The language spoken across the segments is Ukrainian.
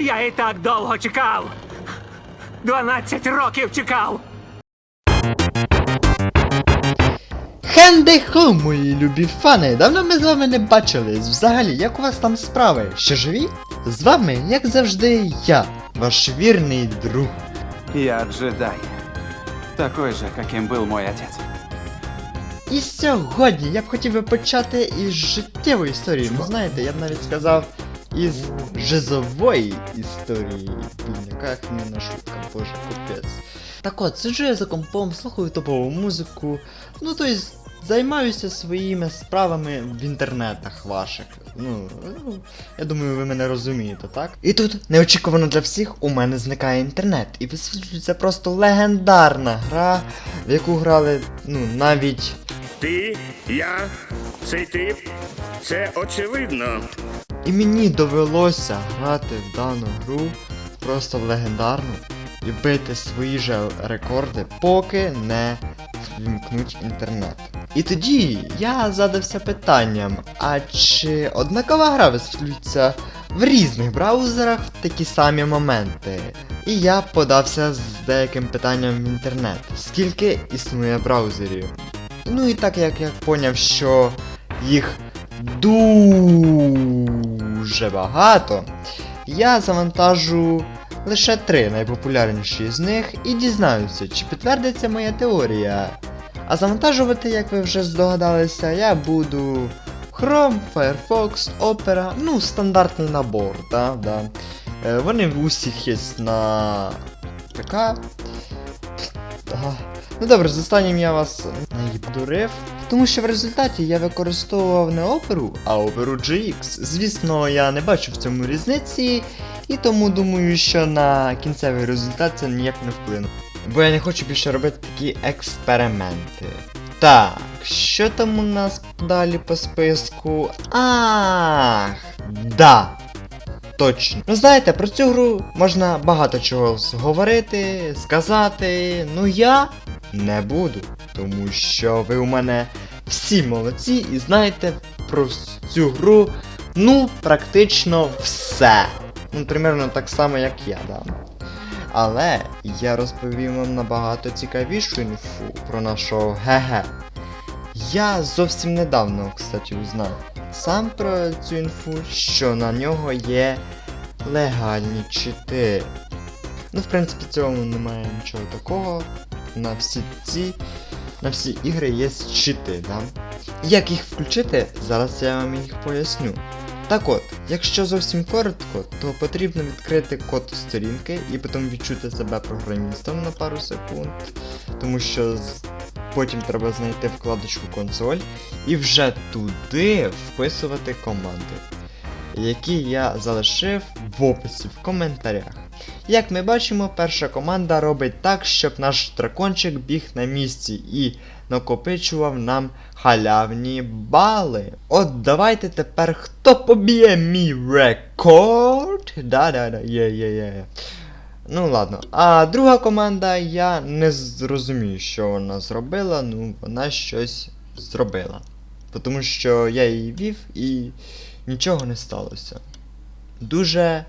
Я і так довго чекав. 12 років чекав. Хендехо, мої любі фани! Давно ми з вами не бачились. Взагалі, як у вас там справи? Ще живі? З вами, як завжди, я, ваш вірний друг. Я джедай. Такой же, каким был мой отец. І сьогодні я б хотів би почати із життєвої історії. Ну знаєте, я б навіть сказав із жизової історії. Блін, яка хмільна шутка, боже, капець. Так от, сиджу я за компом, слухаю топову музику, ну то есть займаюся своїми справами в інтернетах ваших. Ну, ну, я думаю, ви мене розумієте, так? І тут неочікувано для всіх у мене зникає інтернет. І висвітлюється просто легендарна гра, в яку грали, ну, навіть Ти, я, цей тип. Це очевидно. І мені довелося грати в дану гру просто легендарну і бити свої же рекорди, поки не вімкнуть інтернет. І тоді я задався питанням, а чи однакова гра висвітлюється в різних браузерах в такі самі моменти? І я подався з деяким питанням в інтернет. Скільки існує браузерів? Ну і так як я поняв, що їх дуже багато, я завантажу лише три найпопулярніші з них і дізнаюся, чи підтвердиться моя теорія. А завантажувати, як ви вже здогадалися, я буду Chrome, Firefox, Opera, ну, стандартний набор, да, да. Е, вони в усіх є на ПК. Ага. Ну добре, з останнім я вас наїбдурив. Тому що в результаті я використовував не оперу, а оперу GX. Звісно, я не бачу в цьому різниці, і тому думаю, що на кінцевий результат це ніяк не вплине. Бо я не хочу більше робити такі експерименти. Так, що там у нас далі по списку? Ах, да. Точно. Ну знаєте, про цю гру можна багато чого говорити, сказати. Ну я не буду. Тому що ви у мене всі молодці і знаєте про цю гру, ну, практично все. Ну, примерно так само, як я, да. Але я розповім вам набагато цікавішу інфу про нашого ГГ. Я зовсім недавно, кстати, узнав сам про цю інфу, що на нього є легальні чити. Ну, в принципі, цьому немає нічого такого. На всі ці. На всі ігри є чити, да? Як їх включити, зараз я вам їх поясню. Так от, якщо зовсім коротко, то потрібно відкрити код сторінки і потім відчути себе програмістом на пару секунд, тому що потім треба знайти вкладочку консоль і вже туди вписувати команди, які я залишив в описі в коментарях. Як ми бачимо, перша команда робить так, щоб наш дракончик біг на місці і накопичував нам халявні бали. От давайте тепер хто поб'є мій рекорд? Да-да-да, є, є, є. Ну ладно. А друга команда, я не зрозумію, що вона зробила, ну вона щось зробила. Тому що я її вів і нічого не сталося. Дуже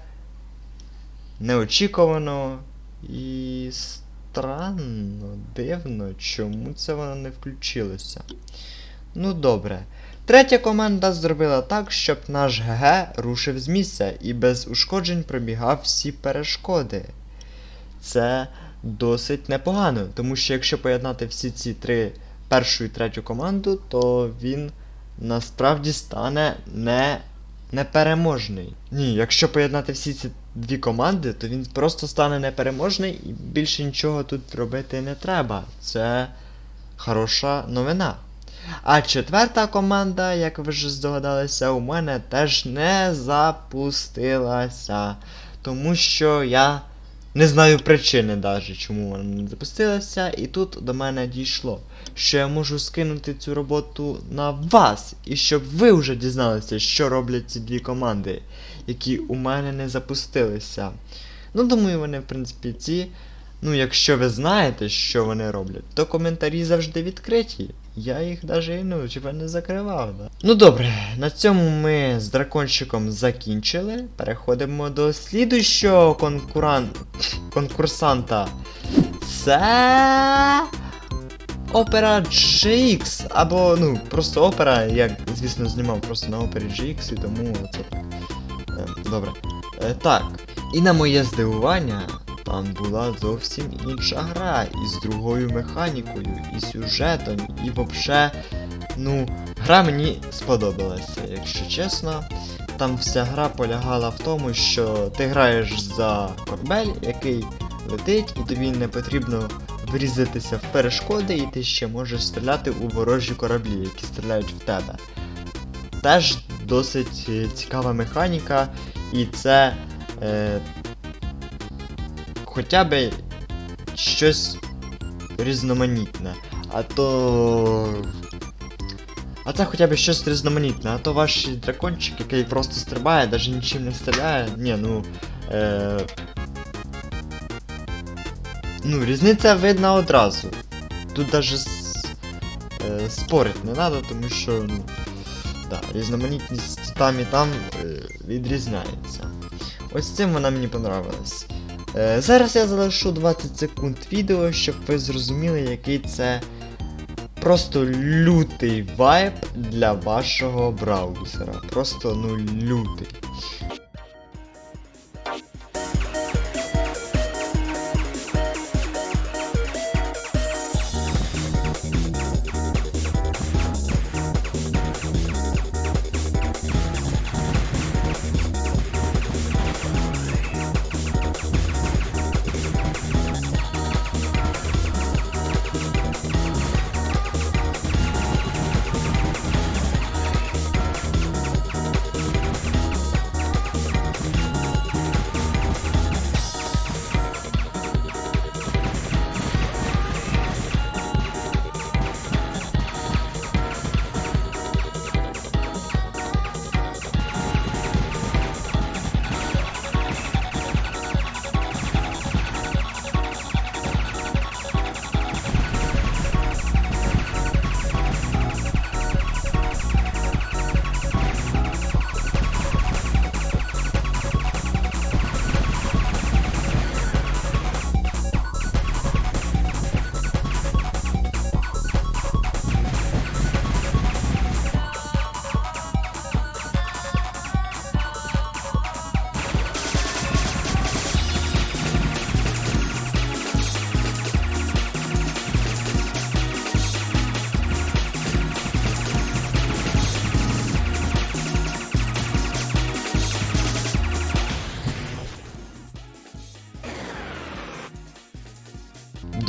неочікувано і странно, дивно, чому це воно не включилося. Ну добре. Третя команда зробила так, щоб наш ГГ рушив з місця і без ушкоджень пробігав всі перешкоди. Це досить непогано, тому що якщо поєднати всі ці три першу і третю команду, то він насправді стане не непереможний. Ні, якщо поєднати всі ці дві команди, то він просто стане непереможний і більше нічого тут робити не треба. Це хороша новина. А четверта команда, як ви вже здогадалися, у мене теж не запустилася. Тому що я не знаю причини навіть, чому вона не запустилася. І тут до мене дійшло, що я можу скинути цю роботу на вас, і щоб ви вже дізналися, що роблять ці дві команди, які у мене не запустилися. Ну, думаю, вони, в принципі, ці. Ну, якщо ви знаєте, що вони роблять, то коментарі завжди відкриті. Я їх даже ну, типа не закривав, да. Ну добре, на цьому ми з дракончиком закінчили. Переходимо до слідущого конкуран... конкурсанта. Це. Опера GX, або, ну, просто опера, я, звісно, знімав просто на опері GX, і тому це. Е, добре. Е, так. І на моє здивування, там була зовсім інша гра, із другою механікою, і сюжетом, і вообще, ну, гра мені сподобалася, якщо чесно. Там вся гра полягала в тому, що ти граєш за корабель, який летить, і тобі не потрібно врізатися в перешкоди, і ти ще можеш стріляти у ворожі кораблі, які стріляють в тебе. Теж досить е, цікава механіка, і це е, хоча б щось різноманітне. А то. А це хоча б щось різноманітне, а то ваш дракончик, який просто стрибає, навіть нічим не стріляє. Ні, ну. Е... Ну, різниця видна одразу. Тут с... е, спорить не треба, тому що, ну. Да, різноманітність там і там е, відрізняється. Ось цим вона мені понравилась. Е, зараз я залишу 20 секунд відео, щоб ви зрозуміли, який це просто лютий вайб для вашого браузера. Просто ну лютий.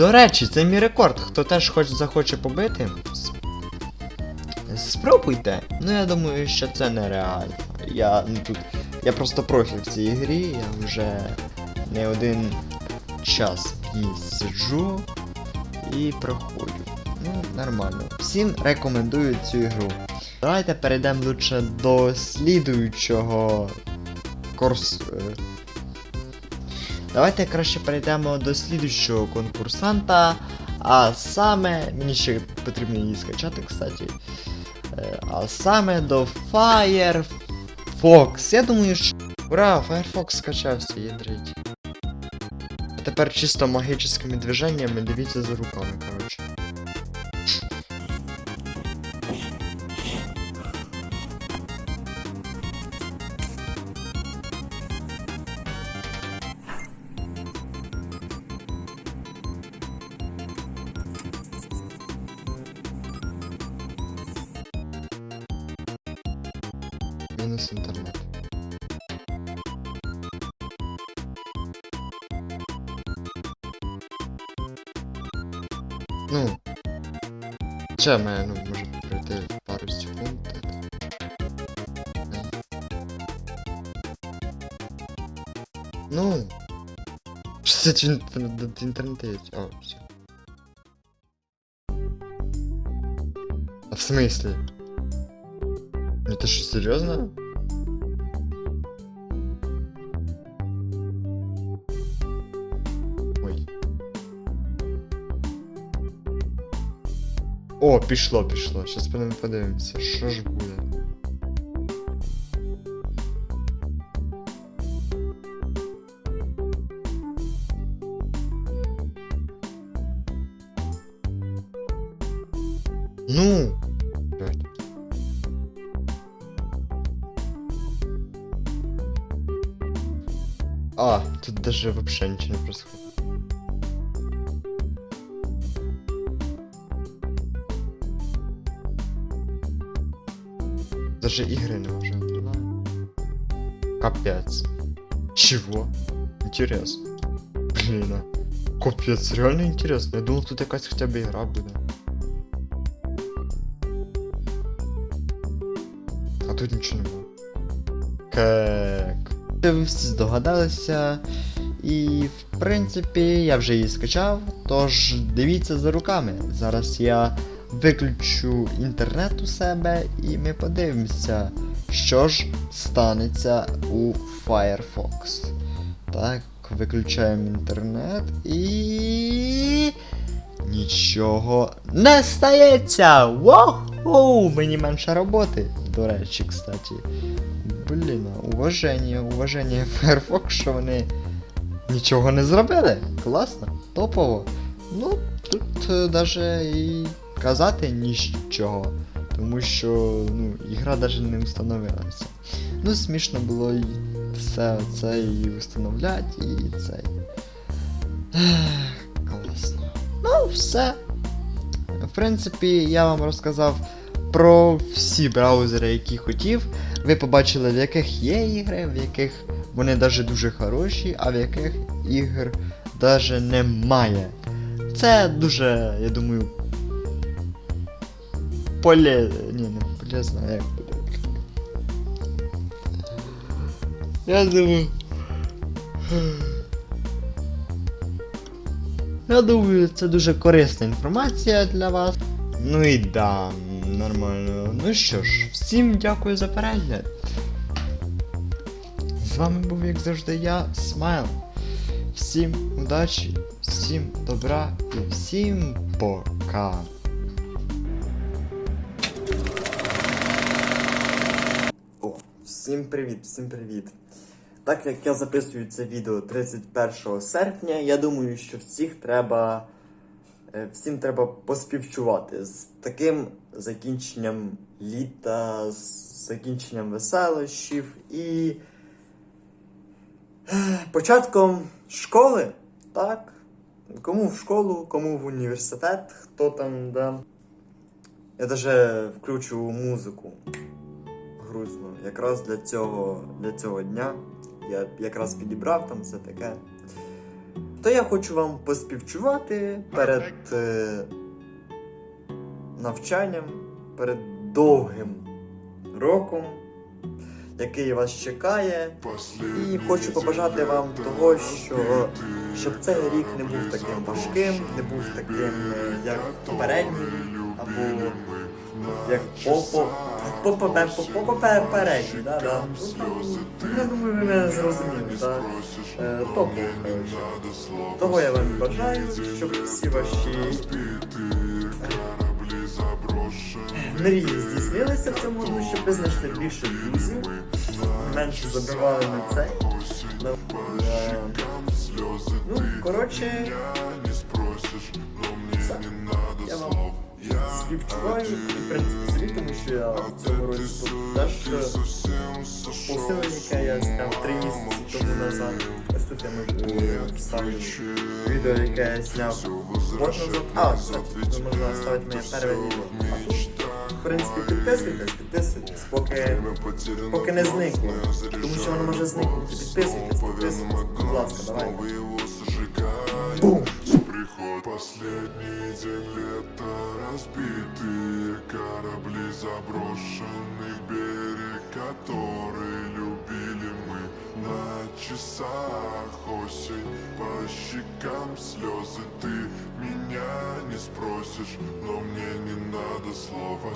До речі, це мій рекорд. Хто теж хоч захоче побити. Спробуйте. Ну я думаю, що це нереально. Я ну тут. Я просто профі в цій грі, я вже не один час в сиджу і проходжу. Ну, нормально. Всім рекомендую цю ігру. Давайте перейдемо лучше до слідуючого курс. Давайте краще перейдемо до слідчого конкурсанта. А саме. Мені ще потрібно її скачати, кстати. Е, А саме до Firefox. Я думаю, що. Ура, Firefox скачався, ядрить. А тепер чисто магічними движеннями дивіться за руками, коротше. Мінус інтернет. Ну. Ще має, ну, може пройти пару секунд. Ну. Що це в інтернеті є? О, все. А в смысле? Ну ты что, серьезно? Ой. О, пішло, пішло. Щас подивимо, подивимося, що ж буде. Ну. А, тут даже вообще ничего не происходит. Даже игры не уже. Капец. Чего? Интересно. Блин, а. Капец, реально интересно. Я думал, тут якась хотя бы игра буде. А тут нічого немає. Кек. Здогадалися. І в принципі я вже її скачав. Тож дивіться за руками. Зараз я виключу інтернет у себе і ми подивимося, що ж станеться у Firefox. Так, виключаємо інтернет і. Нічого не стається! Воу! Мені менше роботи. До речі, кстати. Блін, уваження, уваження Firefox, що вони нічого не зробили. Класно, топово. Ну, тут е, даже і казати нічого. Тому що ну, ігра навіть не встановилася. Ну, смішно було і все це і встановляти, і. Ех, Класно. Ну, все. В принципі, я вам розказав про всі браузери, які хотів. Ви побачили, в яких є ігри, в яких вони навіть дуже хороші, а в яких ігр навіть немає. Це дуже, я думаю. Поле... Ні, не полезно, як буде. Я думаю. Я думаю, це дуже корисна інформація для вас. Ну і да, нормально. Ну що ж, всім дякую за перегляд. З вами був, як завжди, я, Смайл. Всім удачі, всім добра і всім пока. О, всім привіт, всім привіт. Так як я записую це відео 31 серпня, я думаю, що всіх треба. Е, Всім треба поспівчувати з таким закінченням літа, з закінченням веселощів і е, початком школи, так? Кому в школу, кому в університет, хто там, да. Я даже включу музику грустно. Якраз для цього, для цього дня я якраз підібрав там все таке. То я хочу вам поспівчувати перед е, навчанням, перед довгим роком, який вас чекає. І хочу побажати вам того, що щоб цей рік не був таким важким, не був таким, е, як попередній, або як попо. Попо попередній, да, да. Ну, Я думаю, ви мене зрозуміли? Е, Топово, коротше. Того я вам бажаю, щоб всі ваші е, мрії здійснилися в цьому году, щоб ви знайшли більше друзів, менше забивали на на- е, Ну, коротше, все. Я вам співчуваю, і, в що я в цьому році теж посилення, яке я зняв три місяці тому назад. Ось тут я можу вставлю відео, яке я зняв год назад. А, кстати, можна ставити моє перше відео. А тут, в принципі, підписуйтесь, підписуйтесь, поки, поки не зникло. Тому що воно може зникнути. Підписуйтесь, підписуйтесь. Будь ласка, давайте. Приход. Последний день лета Разбитые корабли Заброшенный берег Который любили мы На часах. Осень По щекам слезы Ты меня не спросишь Но мне не надо слова